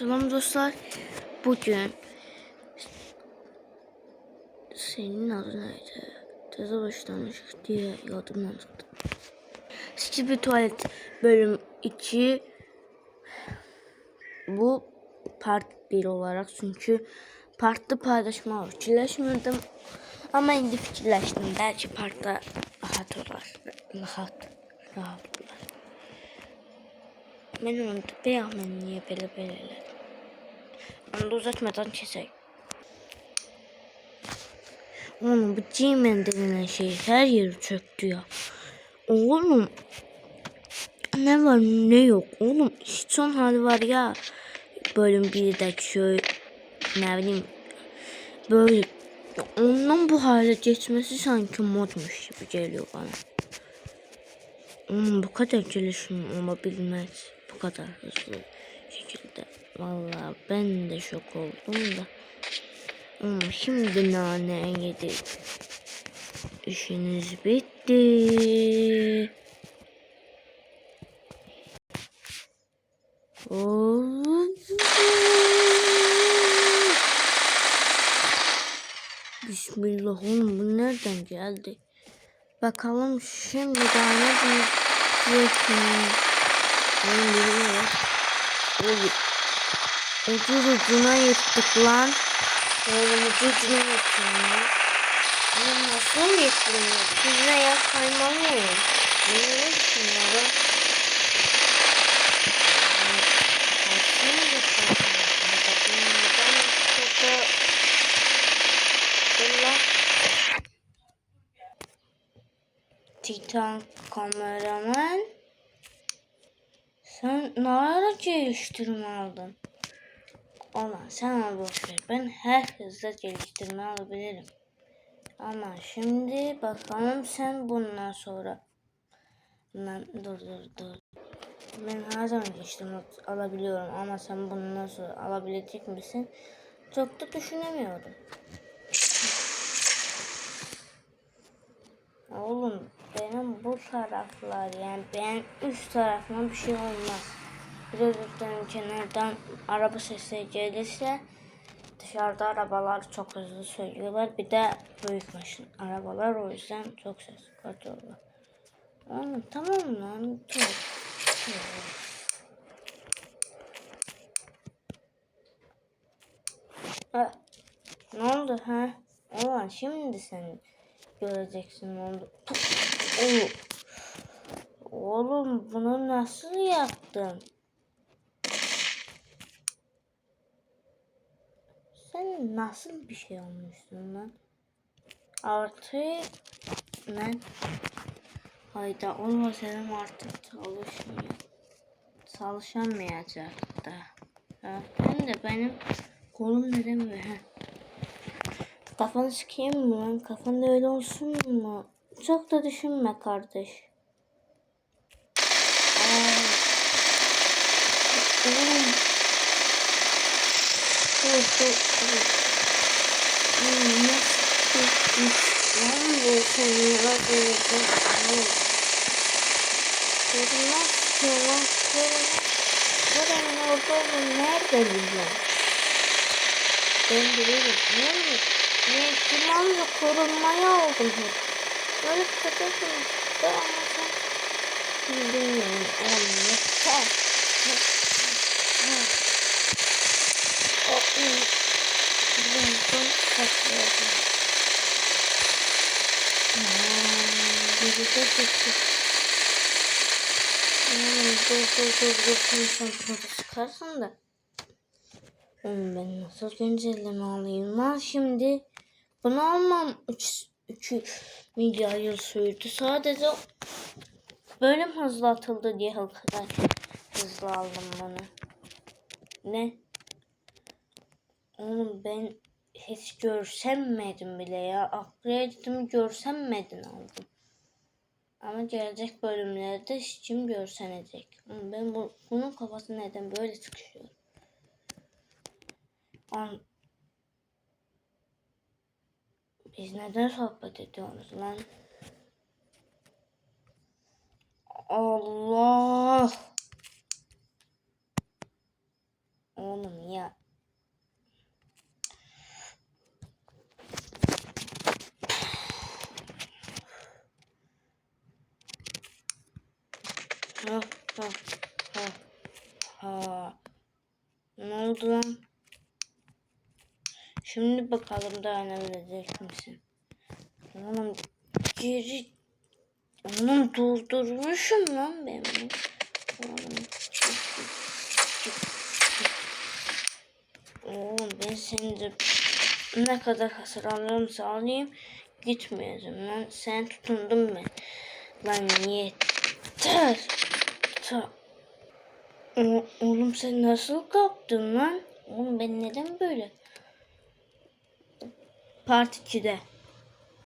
Selam dostlar. Bugün senin adın neydi? Teze başlamış diye yadımdan çıktı. Skibidi Tuvalet bölüm 2 bu part 1 olarak çünkü partda paylaşma fikirləşmirdim. Ama indi fikirləşdim. Belki partda rahat olar. Rahat. Rahat olar. Mən onu bəyək mən niyə belə belə elədim. Onu da uzatmadan keçək. Oğlum bu G-Man denilen şey her yeri çöktü ya. Oğlum ne var ne yok. Oğlum hiç son hali var ya. Bölüm 1'deki şöyle ne bileyim böyle ondan bu hale geçmesi sanki modmuş gibi geliyor bana. Oğlum bu kadar gelişim olabilmez. Bu kadar hızlı şekilde. Vallahi ben de şok oldum da. Oğlum şimdi nane yedi. İşiniz bitti. Bismillah oğlum bu nereden geldi? Bakalım şimdi daha ne diyecek mi? Oğlum bilmiyorum. Ucuz ucuna yırttık lan. Oğlum ucuz ucuna yırttım ya. Oğlum nasıl yırttım ya? Size ya kaymalıyım. Ne burada... Allah. Titan kameraman. Sen ne ara geliştirme aldın? Ulan sen al boş ver. Ben her hızda geliştirme alabilirim. Ama şimdi bakalım sen bundan sonra. Lan dur dur dur. Ben her zaman geliştirme alabiliyorum ama sen bundan sonra alabilecek misin? Çok da düşünemiyorum. Oğlum benim bu taraflar yani ben üst tarafıma bir şey olmaz. Biraz üstten kenardan araba sesleri gelirse dışarıda arabalar çok hızlı söylüyorlar. Bir de büyük maşın arabalar o yüzden çok ses katıyorlar. Oğlum tamam lan. Çok. Ha, ne oldu ha? Ulan şimdi sen göreceksin ne oldu. Oğlum bunu nasıl yaptın? Sen nasıl bir şey olmuşsun lan? Artı ben hayda olmasaydım artık çalışmıyor. Çalışamayacak da. Hem de benim kolum neden böyle? Kafanı sikeyim mi lan? Kafanda öyle olsun mu? Çok da düşünme kardeş. Dur dur dur. Hmm, Nasıl Seni öldürecek. Korunmaz ki lan. Korunmaz. Buranın orada olduğunu nerede bileceğim? Ben bilirim. Ne bileyim? Ne ihtimalle korunmaya oldum hep. Böyle takıldım. Da ama sen bilmiyorum. Oğlum yeter. O iyi. Bundan kaçıyordum. Biri de gitti. Oğlum dur dur dur dur. Çıkarsın da. Ben nasıl güncelleme alayım lan şimdi? Bunu almam 2 milyar yıl sürdü. Sadece bölüm hızlı atıldı diye o kadar hızlı aldım bunu. Ne? Oğlum ben hiç görsemedim bile ya. Upgrade'imi görsemedin aldım. Ama gelecek bölümlerde kim görsenecek. Ben bu, bunun kafası neden böyle sıkışıyor? An Biz neden sohbet ediyoruz lan? Allah! Oğlum oğlum ya. Ha ha ha ha. Ne oldu lan? Şimdi bakalım dayanabilecek misin? Oğlum geri... Oğlum durdurmuşum lan ben bunu. Oğlum. Oğlum ben seni de ne kadar hasar alırımsa alayım gitmeyeceğim lan. Sen tutundun ben. Lan yeter. Ta. O- oğlum sen nasıl kaptın lan? Oğlum ben neden böyle? Part 2'de.